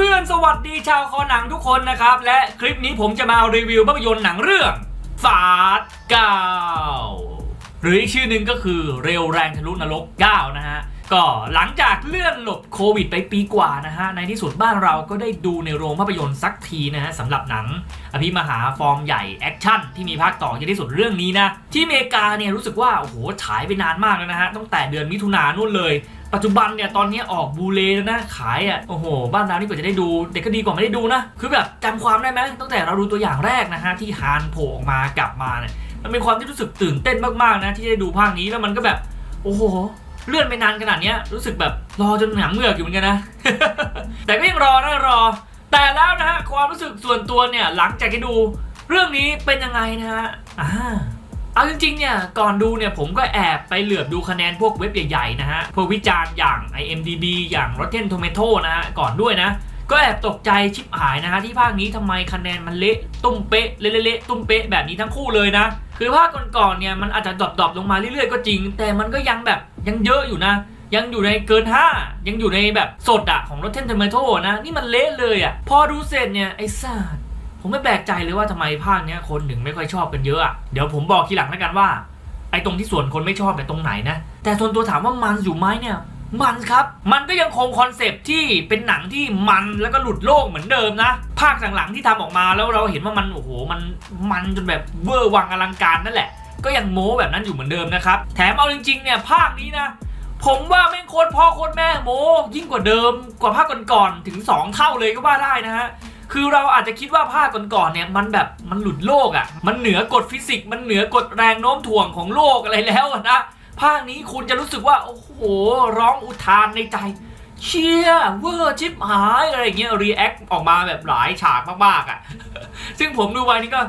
พื่อนๆ สวัสดีชาวคอหนังทุกคนนะครับ และคลิปนี้ผมจะมารีวิวภาพยนตร์หนังเรื่องฟาดเก้าหรืออีกชื่อหนึ่งก็คือเร็วแรงทะลุนรก9นะฮะก็หลังจากเลื่อนหลบโควิดไปปีกว่านะฮะ ในที่สุดบ้านเราก็ได้ดูในโรงภาพยนตร์สักทีนะฮะสำหรับหนัง อภิมหาฟอร์มใหญ่แอคชั่นที่มีภาคต่อเยอะที่สุดเรื่องนี้นะ ที่อเมริกาเนี่ยรู้สึกว่า โอ้โหฉายไปนานมากแล้วนะฮะตั้งแต่เดือนมิถุนายนนู่นเลย ปัจจุบันเนี่ยตอนนี้ออกบูเลแล้วนะขายอะโอ้โห บ้านเรานี่กว่าจะได้ดู เด็กก็ดีกว่าไม่ได้ดูนะ คือแบบจำความได้ไหมตั้งแต่เราดูตัวอย่างแรกนะฮะที่ฮานโผล่ออกมากลับมาเนี่ยมันเป็นความที่รู้สึกตื่นเต้นมากๆนะที่ได้ดูภาคนี้แล้วมันก็แบบ โอ้โหเลื่อนไปนานขนาดนี้รู้สึกแบบรอจนหนังเมือกอยู่เหมือนกันนะ แต่ก็ยังรอนะรอ แต่แล้วนะฮะความรู้สึกส่วนตัวเนี่ยหลังจากที่ดู เรื่องนี้เป็นยังไงนะฮะอ่า เอาจริงๆเนี่ยก่อนดูเนี่ยผมก็แอบไปเหลือบดูคะแนนพวกเว็บใหญ่ๆนะฮะพวกวิจารณ์อย่าง IMDB อย่าง Rotten Tomato นะฮะก่อนด้วยนะ ก็แอบตกใจชิบหายนะฮะที่ภาคนี้ทำไมคะแนนมันเละตุ้มเป๊ะเละๆตุ้มเป๊ะแบบนี้ทั้งคู่เลยนะ คือภาคก่อนๆเนี่ยมันอาจจะดรอปๆลงมาเรื่อยๆก็จริง แต่มันก็ยังแบบยังเยอะอยู่นะ ยังอยู่ในเกิน 5 ยังอยู่ในแบบสดอะของ Rotten Tomato นะ นี่มันเละเลยอะพอดูเสร็จเนี่ยไอ้สัส ผมไม่แปลกใจเลยว่าทำไมภาคเนี้ยคนถึงไม่ค่อยชอบกันเยอะอะเดี๋ยวผมบอกทีหลังแล้วกันว่า ไอ้ตรงที่ส่วนคนไม่ชอบเนี่ยตรงไหนนะ แต่ส่วนตัวถามว่ามันอยู่ไหมเนี่ย มันครับ มันก็ยังคงคอนเซปต์ที่เป็นหนังที่มันแล้วก็หลุดโลกเหมือนเดิมนะ ภาคหลังๆที่ทำออกมาแล้วเราเห็นว่ามันโอ้โหมันมันจนแบบเวอร์วังอลังการนั่นแหละ ก็ยังโม้แบบนั้นอยู่เหมือนเดิมนะครับ แถมเอาจริงๆเนี่ยภาคนี้นะผมว่าแม่งโคตรพ่อโคตรแม่โมยิ่งกว่าเดิมกว่าภาคก่อนๆถึง 2 เท่าเลยก็ว่าได้นะฮะ คือเราอาจจะคิดว่าภาคก่อนๆเนี่ยมันแบบมันหลุดโลกอะ่ะ มันเหนือกฎฟิสิกส์มันเหนือกฎแรงโน้มถ่วงของโลกอะไรแล้วอะนะภาคนี้คุณจะรู้สึกว่า โอ้โห ร้องอุทานในใจ เชียเวอร์ชิปหายอะไรเงี้ยรีแอคออกมาแบบหลายฉากมากๆอะ่ะ ซึ่งผมดูไปนี่ก็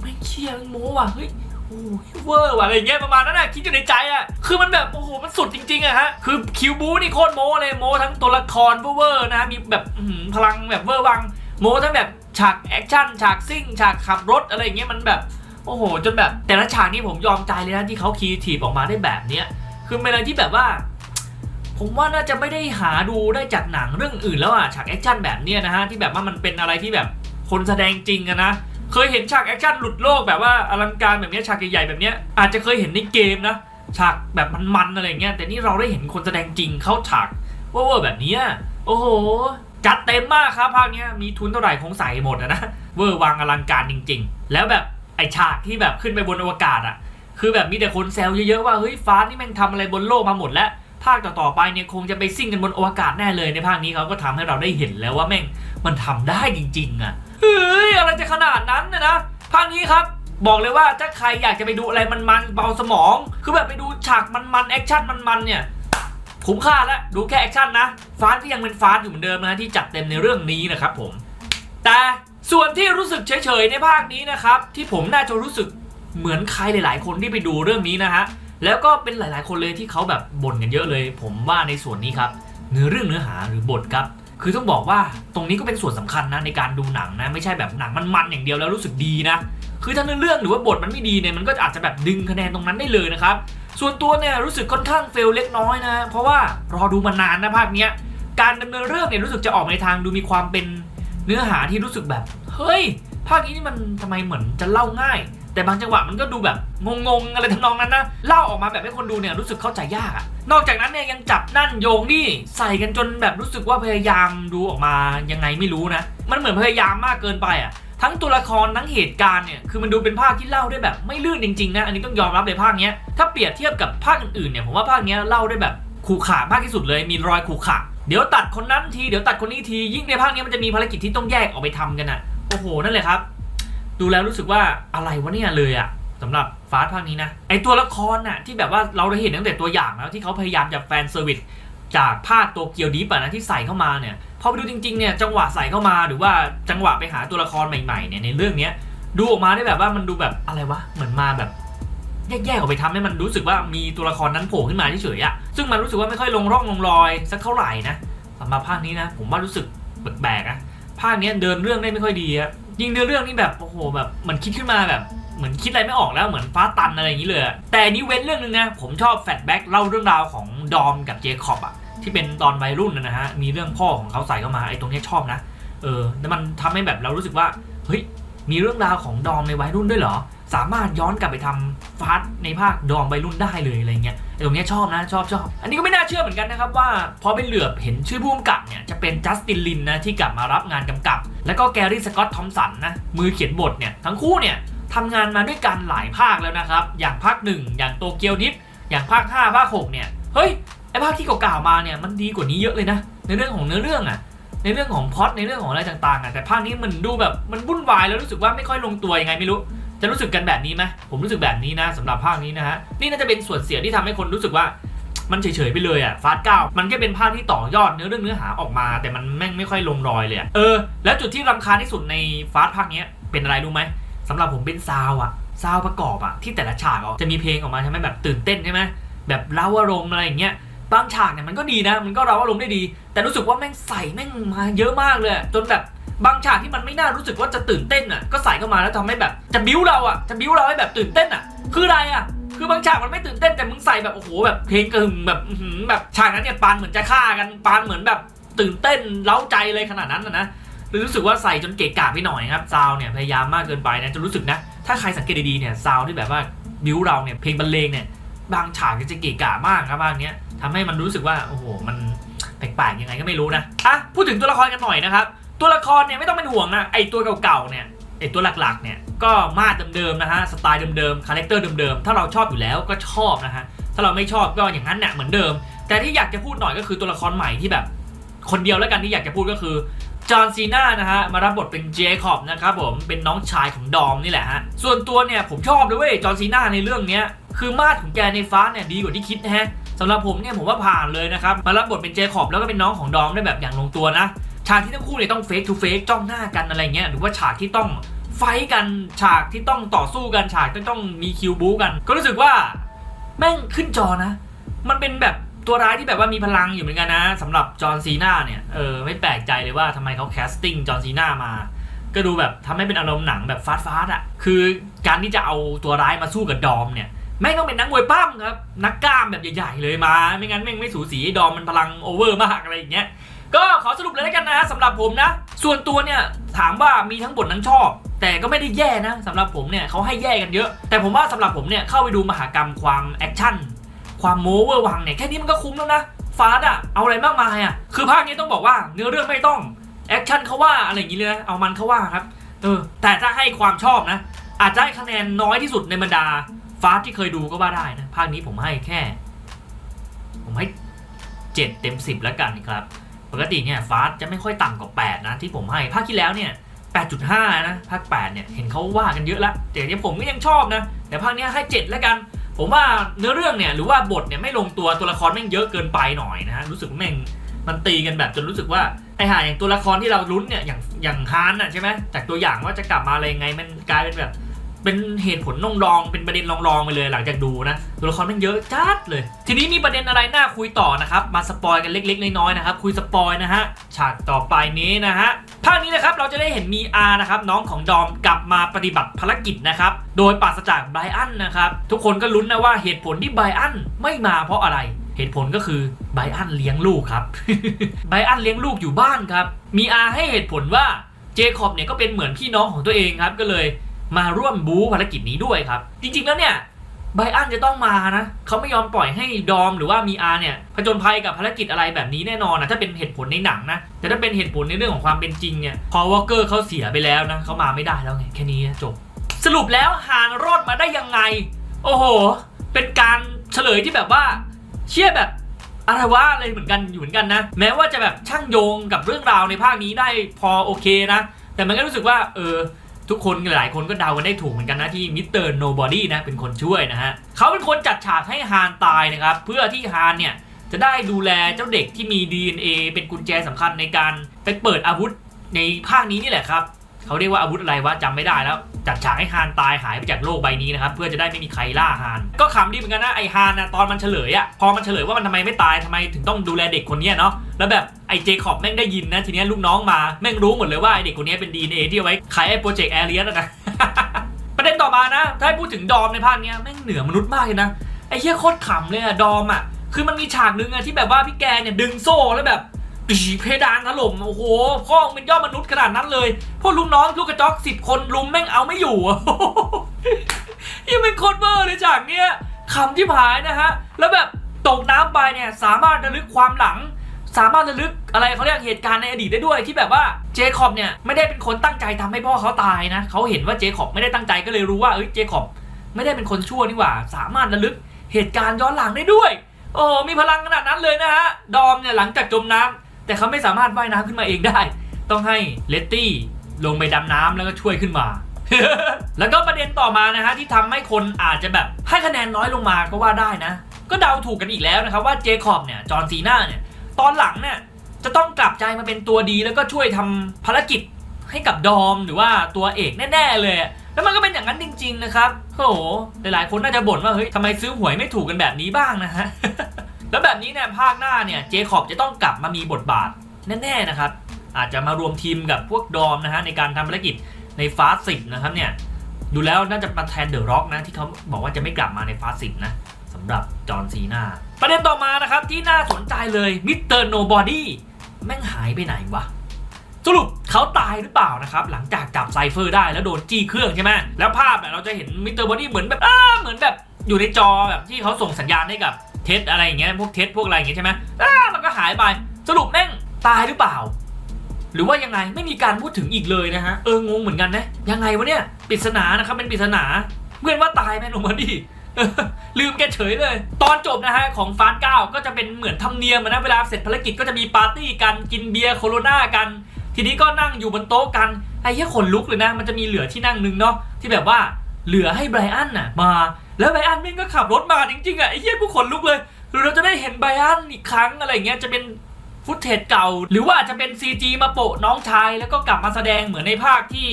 ไม่เชียโม้ว่ะเฮ้ยโอ้เวอร์ว่ะอะไรเงี้ยประมาณนั้นนะคิดอยู่ในใจอะคือมันแบบโอ้โหมันสุดจริงๆอะฮะคือคิวบูนี่โคตรโม้เลยโม้ทั้งตัวละครเวอร์นะมีแบบพลังแบบเวอร์วัง โมทั้งแบบฉากแอคชั่นฉากซิ่งฉากขับรถอะไรอย่างเงี้ยมันแบบโอ้โห จนแบบแต่ละฉากนี่ผมยอมใจเลยนะที่เขาคีทีออกมาได้แบบเนี้ยคือเป็นอะไรที่แบบว่า ผมว่าน่าจะไม่ได้หาดูได้จากหนังเรื่องอื่นแล้วอะฉากแอคชั่นแบบเนี้ยนะฮะที่แบบว่ามันเป็นอะไรที่แบบคนแสดงจริงอะนะเคยเห็นฉากแอคชั่นหลุดโลกแบบว่าอลังการแบบเนี้ยฉากใหญ่ๆแบบเนี้ยอาจจะเคยเห็นในเกมนะฉากแบบมันๆอะไรอย่างเงี้ยแต่นี่เราได้เห็นคนแสดงจริงเข้าฉากวอร์ๆแบบเนี้ยโอ้โห จัดเต็มมากครับภาคเนี้ยมีทุนเท่าไหร่คงใส่หมดนะเวอร์วังอลังการจริง ๆ แล้วแบบไอฉากที่แบบขึ้นไปบนอวกาศอะคือแบบมีแต่คนแซวเยอะๆว่าเฮ้ยฟ้านี่แม่งทำอะไรบนโลกมาหมดแล้วภาคต่อๆไปเนี่ยคงจะไปซิ่งกันบนอวกาศแน่เลยในภาคนี้เขาก็ทำให้เราได้เห็นแล้วว่าแม่งมันทำได้จริง ๆอะเฮ้ยอะไรจะขนาดนั้นนะนะภาคนี้ครับบอกเลยว่าถ้าใครอยากจะไปดูอะไรมันๆเบาสมอง คือแบบไปดูฉากมันๆแอคชั่นมันๆเนี่ย คุ้มค่าแล้วดูแค่แอคชั่นนะฟาสก็ยังเป็นฟาสอยู่เหมือนเดิมนะที่จัดเต็มในเรื่องนี้นะครับผม แต่ส่วนที่รู้สึกเฉยๆในภาคนี้นะครับที่ผมน่าจะรู้สึกเหมือนใครหลายๆ คนที่ไปดูเรื่องนี้นะฮะแล้วก็เป็นหลายๆ คนเลยที่เขาแบบบ่นกันเยอะเลย ผมว่าในส่วนนี้ครับเนื้อเรื่องเนื้อหาหรือบทครับ คือต้องบอกว่าตรงนี้ก็เป็นส่วนสำคัญนะในการดูหนังนะไม่ใช่แบบหนังมันๆอย่างเดียวแล้วรู้สึกดีนะคือถ้าเนื้อเรื่องหรือว่าบทมันไม่ดีเนี่ยมันก็อาจจะแบบดึงคะแนนตรงนั้นได้เลยนะครับ ส่วนตัวเนี่ยรู้สึกค่อนข้างเฟลเล็กน้อยนะ เพราะว่ารอดูมานานนะภาคเนี้ยการดำเนินเรื่องเนี่ยรู้สึกจะออกในทางดูมีความเป็นเนื้อหาที่รู้สึกแบบ เฮ้ย ภาคนี้นี่มันทำไมเหมือนจะเล่าง่าย แต่บางจังหวะมันก็ดูแบบงงๆอะไรทำนองนั้นนะเล่าออกมาแบบให้คนดูเนี่ยรู้สึกเข้าใจยากอะนอกจากนั้นเนี่ยยังจับนั่นโยงนี่ใส่กันจนแบบรู้สึกว่าพยายามดูออกมายังไงไม่รู้นะ มันเหมือนพยายามมากเกินไปอะ ทั้งตัวละครทั้งเหตุการณ์เนี่ยคือมันดูเป็นภาคที่เล่าได้แบบไม่ลื่นจริงๆนะอันนี้ต้องยอมรับเลยภาคเนี้ยถ้าเปรียบเทียบกับภาคอื่นๆเนี่ยผมว่าภาคเนี้ยเล่าได้แบบขู่ขามากที่สุดเลยมีรอยขู่ขาเดี๋ยวตัดคนนั้นทีเดี๋ยวตัดคนนี้ทียิ่งในภาคนี้มันจะมีภารกิจที่ต้องแยกออกไปทำกันอะโอ้โหนั่นเลยครับ ดูแล้วรู้สึกว่าอะไรวะเนี่ยเลยอะสำหรับฟาสภาคนี้นะไอตัวละครน่ะที่แบบว่าเราได้เห็นตั้งแต่ตัวอย่างแล้วที่เขาพยายามจะแฟนเซอร์วิสจากภาคตัวเกียวดีปะนะที่ใส่เข้ามาเนี่ย พอไปดูจริงๆเนี่ยจังหวะใส่เข้ามาหรือว่าจังหวะไปหาตัวละครใหม่ๆเนี่ยในเรื่องเนี้ยดูออกมาได้แบบว่ามันดูแบบอะไรวะเหมือนมาแบบแยกๆออกไปทำให้มันรู้สึกว่ามีตัวละครนั้นโผล่ขึ้นมาเฉยๆอะซึ่งมันรู้สึกว่าไม่ค่อยลงร่องลงรอยสักเท่าไหร่นะสำหรับภาคนี้นะผมว่ารู้สึกแปลกๆนะภาคนี้เดินเรื่องได้ไม่ค่อยดีอะยิ่งเดินเรื่องนี่แบบโอ้โหแบบเหมือนคิดขึ้นมาแบบเหมือนคิดอะไรไม่ออกแล้วเหมือนฟ้าตันอะไรอย่างนี้เลย แต่นนี้เว้นเรื่องนึงนะผมชอบแฟลชแบ็กเล่าเรื่องราวของดอมกับเจคอบอะ ที่เป็นตอนวัยรุ่นนะฮะมีเรื่องพ่อของเขาใส่เข้ามาไอ้ตรงนี้ชอบนะเออแล้วมันทำให้แบบเรารู้สึกว่าเฮ้ยมีเรื่องราวของดอมในวัยรุ่นด้วยเหรอ สามารถย้อนกลับไปทำฟาสในภาคดอมวัยรุ่นได้เลยอะไรเงี้ยไอ้ตรงนี้ชอบนะชอบชอบ อันนี้ก็ไม่น่าเชื่อเหมือนกันนะครับว่าพอไปเหลือบเห็นชื่อผู้กำกับเนี่ยจะเป็นจัสตินลินนะที่กลับมารับงานกำกับ แล้วก็แกรี่สกอตทอมสันนะมือเขียนบทเนี่ยทั้งคู่เนี่ยทำงานมาด้วยกันหลายภาคแล้วนะครับ อย่างภาคหนึ่งอย่างโตเกียวนิฟอย่างภาค 5 ภาค 6 เนี่ย เฮ้ย ภาคที่เก่าๆมาเนี่ยมันดีกว่านี้เยอะเลยนะ ในเรื่องของเนื้อเรื่องอะในเรื่องของพ็อตในเรื่องของอะไรต่างๆอะแต่ภาคนี้มันดูแบบมันวุ่นวายแล้วรู้สึกว่าไม่ค่อยลงตัวยังไงไม่รู้ จะรู้สึกกันแบบนี้ไหมผมรู้สึกแบบนี้นะสำหรับภาคนี้นะฮะนี่น่าจะเป็นส่วนเสียที่ทำให้คนรู้สึกว่ามันเฉยๆไปเลยอะฟาสเก้ามันแค่เป็นภาคที่ต่อยอดเนื้อเรื่องเนื้อหาออกมา แต่มันแม่งไม่ค่อยลงรอยเลยอเออ แล้วจุดที่รำคาญที่สุดในฟาสภาคนี้เป็นอะไรรู้ไหมสำหรับผมเป็นซาวอะซาวประกอบอะที่แต่ละฉากอะจะมีเพลงออกมาใช่ไหมแบบตื่นเต้นใช่ไหมแบบเล้าอารมณ์อะไรอย่างเงี้ย บางฉากเนี่ยมันก็ดีนะ มันก็เราอารมณ์ได้ดี แต่รู้สึกว่าแม่งใส่แม่งมาเยอะมากเลย จนแบบบางฉากที่มันไม่น่ารู้สึกว่าจะตื่นเต้นอะ ก็ใส่เข้ามาแล้วทำให้แบบจะบิ้วเราอะ จะบิ้วเราให้แบบตื่นเต้นอะ คืออะไรอะ คือบางฉากมันไม่ตื่นเต้นแต่มึงใส่แบบโอ้โหแบบเพลงกระหึ่มแบบแบบฉากนั้นเนี่ยปานเหมือนจะฆ่ากันปานเหมือนแบบตื่นเต้นเล้าใจเลยขนาดนั้นนะเลยรู้สึกว่าใส่จนเกะกะไปหน่อยครับซาวเนี่ยพยายามมากเกินไปนะจนรู้สึกนะ ถ้าใครสังเกตดีๆเนี่ยซาวที่แบบว่าบิ้วเราเนี่ยเพลงบรรเลงเนี่ย บางฉากจะเกะกะมากครับบางเนี้ยทำให้มันรู้สึกว่าโอ้โหมันแปลกๆยังไงก็ไม่รู้นะอะพูดถึงตัวละครกันหน่อยนะครับ ตัวละครเนี่ยไม่ต้องเป็นห่วงนะไอตัวเก่าๆเนี่ยไอตัวหลักๆเนี่ยก็มาดเดิมๆนะฮะสไตล์เดิมๆคาแรคเตอร์เดิมๆถ้าเราชอบอยู่แล้วก็ชอบนะฮะถ้าเราไม่ชอบก็อย่างนั้นเนี่ยเหมือนเดิม แต่ที่อยากจะพูดหน่อยก็คือตัวละครใหม่ที่แบบ คนเดียวแล้วกันที่อยากจะพูดก็คือจอห์นซีน่านะฮะมารับบทเป็นเจคอบนะครับผมเป็นน้องชายของดอมนี่แหละฮะส่วนตัวเนี่ยผมชอบเลยเว้ยจอห์นซีน่าในเรื่องเนี้ย คือมาดของแกในฟ้าเนี่ยดีกว่าที่คิดนะฮะสำหรับผมเนี่ยผมว่าผ่านเลยนะครับ มารับบทเป็นเจคอบแล้วก็เป็นน้องของดอมได้แบบอย่างลงตัวนะฉากที่ทั้งคู่เนี่ยต้องเฟกทูเฟกจ้องหน้ากันอะไรเงี้ยหรือว่าฉากที่ต้องไฟกันฉากที่ต้องต่อสู้กันฉากที่ต้องมีคิวบู๊กัน ก็รู้สึกว่าแม่งขึ้นจอนะ มันเป็นแบบตัวร้ายที่แบบว่ามีพลังอยู่เหมือนกันนะสำหรับจอห์นซีนาเนี่ยเออไม่แปลกใจเลยว่าทำไมเขาแคสติ้งจอห์นซีนามา ก็ดูแบบทำให้เป็นอารมณ์หนังแบบฟาสฟาสอะคือการที่จะเอาตัวร้ายมาสู้กับดอมเนี่ย แม่งต้องเป็นนักมวยปั้มครับ นักกล้ามแบบใหญ่ๆเลยมา ไม่งั้นแม่งไม่สูสีดอมมันพลังโอเวอร์มากอะไรอย่างเงี้ยก็ขอสรุปเลยแล้วกันนะสำหรับผมนะ ส่วนตัวเนี่ยถามว่ามีทั้งบทนั้นชอบ แต่ก็ไม่ได้แย่นะสำหรับผมเนี่ยเขาให้แย่กันเยอะ แต่ผมว่าสำหรับผมเนี่ยเข้าไปดูมหากรรมความแอคชั่นความโมเวอร์วังเนี่ยแค่นี้มันก็คุ้มแล้วนะฟาดอะเอาอะไรมากมายอะคือภาคนี้ต้องบอกว่าเนื้อเรื่องไม่ต้องแอคชั่นเขาว่าอะไรอย่างงี้เลยนะเอามันเขาว่าครับเออแต่ถ้าให้ความชอบนะ อาจจะให้คะแนนน้อยที่สุดในบรรดา ฟาสที่เคยดูก็ว่าได้นะ ภาคนี้ผมให้แค่ ผมให้เจ็ดเต็มสิบแล้วกันครับ ปกติเนี่ยฟาสจะไม่ค่อยต่ำกว่า 8 นะ ที่ผมให้ ภาคที่แล้วเนี่ย 8.5 นะ ภาค 8 เนี่ย เห็นเขาว่ากันเยอะละแต่เนี่ยผมก็ยังชอบนะ แต่ภาคเนี้ยให้ 7 แล้วกัน ผมว่าเนื้อเรื่องเนี่ยหรือว่าบทเนี่ยไม่ลงตัวตัวละครแม่งเยอะเกินไปหน่อยนะฮะรู้สึกว่าแม่งมันตีกันแบบจนรู้สึกว่าไอ้ห่าอย่างตัวละครที่เราลุ้นเนี่ยอย่างอย่างฮานน่ะใช่ไหมจากตัวอย่างว่าจะกลับมาอะไรยังไงมันกลายเป็นแบบ เป็นเหตุผลนองรองเป็นประเด็นรองๆไปเลยหลังจากดูนะตัวละครมันเยอะจัดเลย ทีนี้มีประเด็นอะไรน่าคุยต่อนะครับ มาสปอยกันเล็กๆน้อยๆนะครับคุยสปอยนะฮะฉากต่อไปนี้นะฮะภาคนี้นะครับเราจะได้เห็นมีอานะครับน้องของดอมกลับมาปฏิบัติภารกิจนะครับโดยปราศจากไบรอันนะครับทุกคนก็ลุ้นนะว่าเหตุผลที่ไบรอันไม่มาเพราะอะไรเหตุผลก็คือไบรอันเลี้ยงลูกครับไบรอันเลี้ยงลูกอยู่บ้านครับ มีอาให้เหตุผลว่าเจคอบเนี่ยก็เป็นเหมือนพี่น้องของตัวเองครับก็เลย มาร่วมบู๊ภารกิจนี้ด้วยครับ จริงๆแล้วเนี่ยไบรอันจะต้องมานะเขาไม่ยอมปล่อยให้ดอมหรือว่ามีอาเนี่ยผจญภัยกับภารกิจอะไรแบบนี้แน่นอนนะถ้าเป็นเหตุผลในหนังนะแต่ถ้าเป็นเหตุผลในเรื่องของความเป็นจริงเนี่ยพอวอลเกอร์เขาเสียไปแล้วนะเขามาไม่ได้แล้วไงแค่นี้จบ สรุปแล้วฮานรอดมาได้ยังไง โอ้โห เป็นการเฉลยที่แบบว่า เชื่อแบบอะไรวะอะไรเหมือนกันอยู่เหมือนกันนะ แม้ว่าจะแบบช่างโยงกับเรื่องราวในภาคนี้ได้พอโอเคนะ แต่มันก็รู้สึกว่าเออ ทุกคนหลายคนก็เดากันได้ถูกเหมือนกันนะที่มิสเตอร์โนบอดี้นะเป็นคนช่วยนะฮะเขาเป็นคนจัดฉากให้ฮานตายนะครับ เพื่อที่ฮานเนี่ยจะได้ดูแลเจ้าเด็กที่มี DNA เป็นกุญแจสำคัญในการไปเปิดอาวุธในภาคนี้นี่แหละครับเขาเรียกว่าอาวุธอะไรวะจำไม่ได้แล้ว จัดฉากให้ฮานตายหายไปจากโลกใบนี้นะครับเพื่อจะได้ไม่มีใครล่าฮานก็ขำดีเหมือนกันนะไอฮานนะตอนมันเฉลยอะพอมันเฉลยว่ามันทำไมไม่ตายทำไมถึงต้องดูแลเด็กคนนี้เนาะแล้วแบบ ไอเจคอบแม่งได้ยินนะ ทีนี้ลูกน้องมาแม่งรู้หมดเลยว่าไอเด็กคนนี้เป็น DNA ที่เอาไว้ขายไอโปรเจกต์แอเรียนะ ประเด็นต่อมานะ ถ้าให้พูดถึงดอมในภาคเนี้ยแม่งเหนือมนุษย์มากเลยนะไอ้เหี้ยโคตรขำเลยอะดอมอะคือมันมีฉากหนึ่งอะที่แบบว่าพี่แกเนี่ยดึงโซ่แล้วแบบปีเพดานถล่มโอ้โหพ่อมึงเป็นยอดมนุษย์ขนาดนั้นเลยพวกลูกน้องลูกกระจอกสิบคนลุมแม่งเอาไม่อยู่อะยังเป็นโคตรเบอร์เลยฉากเนี้ยขำที่ผายนะฮะ แล้วแบบตกน้ำไปเนี่ยสามารถระลึกความหลัง สามารถระลึกอะไรเขาเรียกเหตุการณ์ในอดีตได้ด้วยที่แบบว่าเจคอบเนี่ยไม่ได้เป็นคนตั้งใจทำให้พ่อเขาตายนะเขาเห็นว่าเจคอบไม่ได้ตั้งใจก็เลยรู้ว่าเอ้ยเจคอบไม่ได้เป็นคนชั่วนี่หว่า สามารถระลึกเหตุการณ์ย้อนหลังได้ด้วย โอ้มีพลังขนาดนั้นเลยนะฮะดอมเนี่ยหลังจากจมน้ำแต่เขาไม่สามารถว่ายน้ำขึ้นมาเองได้ ต้องให้เลตตี้ลงไปดำน้ำแล้วก็ช่วยขึ้นมา แล้วก็ประเด็นต่อมานะฮะที่ทำให้คนอาจจะแบบให้คะแนนน้อยลงมาก็ว่าได้นะ ก็เดาถูกกันอีกแล้วนะครับว่าเจคอบเนี่ยจอห์นซีนาเนี่ย ตอนหลังเนี่ยจะต้องกลับใจมาเป็นตัวดีแล้วก็ช่วยทำภารกิจให้กับดอมหรือว่าตัวเอกแน่ๆเลย แล้วมันก็เป็นอย่างนั้นจริง ๆ นะครับโอ้โหหลายๆคนน่าจะบ่นว่าเฮ้ยทำไมซื้อหวยไม่ถูกกันแบบนี้บ้างนะฮะแล้วแบบนี้เนี่ยภาคหน้าเนี่ยเจคอบจะต้องกลับมามีบทบาทแน่ๆนะครับ อาจจะมารวมทีมกับพวกดอมนะฮะในการทำภารกิจในฟาสสิบนะครับเนี่ยดูแล้วน่าจะมาแทนเดอะร็อกนะที่เขาบอกว่าจะไม่กลับมาในฟาสสิบนะ หรับจอห์นซีนาประเด็นต่อมานะครับที่น่าสนใจเลยมิสเตอร์โนบอดี้แม่งหายไปไหนวะสรุปเขาตายหรือเปล่านะครับ หลังจากจับไซเฟอร์ได้แล้วโดนจี้เครื่องใช่ไหมแล้วภาพเนี่ยเราจะเห็นมิสเตอร์บอดี้เหมือนแบบอ้าเหมือนแบบอยู่ในจอแบบที่เขาส่งสัญญาณให้กับเท็ดอะไรอย่างเงี้ยพวกเท็ดพวกอะไรอย่างเงี้ยใช่ไหมอ้ามันก็หายไป สรุปแม่งตายหรือเปล่า หรือว่ายังไงไม่มีการพูดถึงอีกเลยนะฮะเอองงเหมือนกันนะยังไงวะเนี่ยปริศนานะครับเป็นปริศนาเพื่อนว่าตายไหมโนบอดี้ ลืมแกเฉยเลย ตอนจบนะฮะของฟาสเก้าก็จะเป็นเหมือนธรรมเนียมนะเวลาเสร็จภารกิจก็จะมีปาร์ตี้กันกินเบียร์โคโรนากัน ทีนี้ก็นั่งอยู่บนโต๊ะกันไอ้เหี้ยขนลุกเลยนะ มันจะมีเหลือที่นั่งหนึงเนาะที่แบบว่าเหลือให้ไบรอันน่ะมา แล้วไบรอันแม่งก็ขับรถมาจริงๆอะไอ้เหี้ยกูขนลุกเลยหรือเราจะได้เห็นไบรอันอีกครั้งอะไรเงี้ยจะเป็นฟุตเทจเก่า หรือว่าอาจจะเป็น CG มาโปะน้องชายแล้วก็กลับมาแสดงเหมือนในภาคที่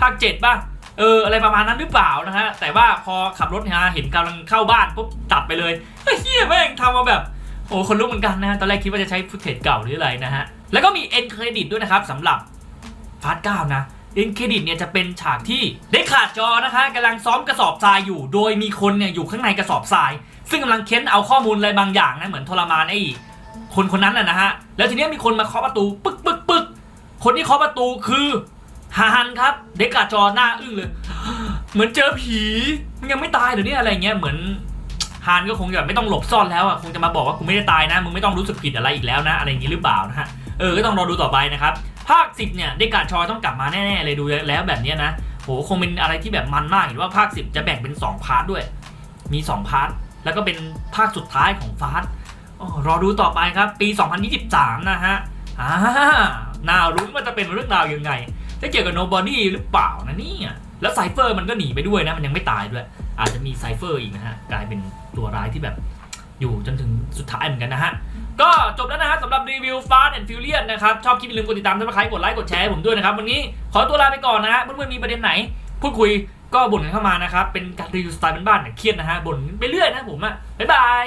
ภาคเจ็ดป่ะ เอออะไรประมาณนั้นหรือเปล่านะฮะแต่ว่าพอขับรถมาเห็นกำลังเข้าบ้านปุ๊บตัดไปเลยเฮียแม่งทำมาแบบโอ้คนลุกเหมือนกันนะตอนแรกคิดว่าจะใช้ฟุตเทจเก่าหรืออะไรนะฮะแล้วก็มีเอ็นเครดิตด้วยนะครับสำหรับฟาสเก้านะเอ็นเครดิตเนี่ยจะเป็นฉากที่ได้ขาดจอนะคะกำลังซ้อมกระสอบทรายอยู่ โดยมีคนเนี่ยอยู่ข้างในกระสอบทราย ซึ่งกำลังเค้นเอาข้อมูลอะไรบางอย่างนะเหมือนทรมานไอ้คนคนนั้นน่ะนะฮะแล้วทีนี้มีคนมาเคาะประตูปึ๊กปึ๊กปึ๊กคนที่เคาะประตูคือ ฮานครับ เด็กขาจอหน้าอึ้งเลย เหมือนเจอผีมันยังไม่ตายเหรือเนี่อะไรเงี้ยเหมือนฮานก็คงจะไม่ต้องหลบซ่อนแล้วอะคงจะมาบอกว่ากูไม่ได้ตายนะมึงไม่ต้องรู้สึกผิดอะไรอีกแล้วนะอะไรอย่างงี้หรือเปล่านะฮะเออก็ต้องรอดูต่อไปนะครับภาค 10เนี่ยเด็กกาชอยต้องกลับมาแน่ๆเลยดูแล้วแบบนี้นะโหคงเป็นอะไรที่แบบมันมากเห็นว่าภาค 10 จะแบ่งเป็น 2 พาร์ทด้วย มี 2 พาร์ทแล้วก็เป็นภาคสุดท้ายของฟาสอ๋อรอดูต่อไปครับ ปี 2023 นะฮะอ่าน่ารุ้นว่าจะเป็นเรื่องราวยังไง จะเกี่ยวกับโนบอดี้หรือเปล่านะเนี่ย แล้วไซเฟอร์มันก็หนีไปด้วยนะ มันยังไม่ตายด้วย อาจจะมีไซเฟอร์อีกนะฮะ กลายเป็นตัวร้ายที่แบบอยู่จนถึงสุดท้ายเหมือนกันนะฮะ ก็จบแล้วนะฮะสำหรับรีวิว Fast and Furious นะครับ ชอบคลิปอย่าลืมกดติดตามซับสไครต์กดไลค์กดแชร์ให้ผมด้วยนะครับ วันนี้ขอตัวลาไปก่อนนะฮะเพื่อนๆมีประเด็นไหน พูดคุยก็บ่นกันเข้ามานะครับ เป็นการรีวิวสไตล์บ้านๆเนี่ยเครียดนะฮะบ่นไปเรื่อยนะผมอะบ๊ายบาย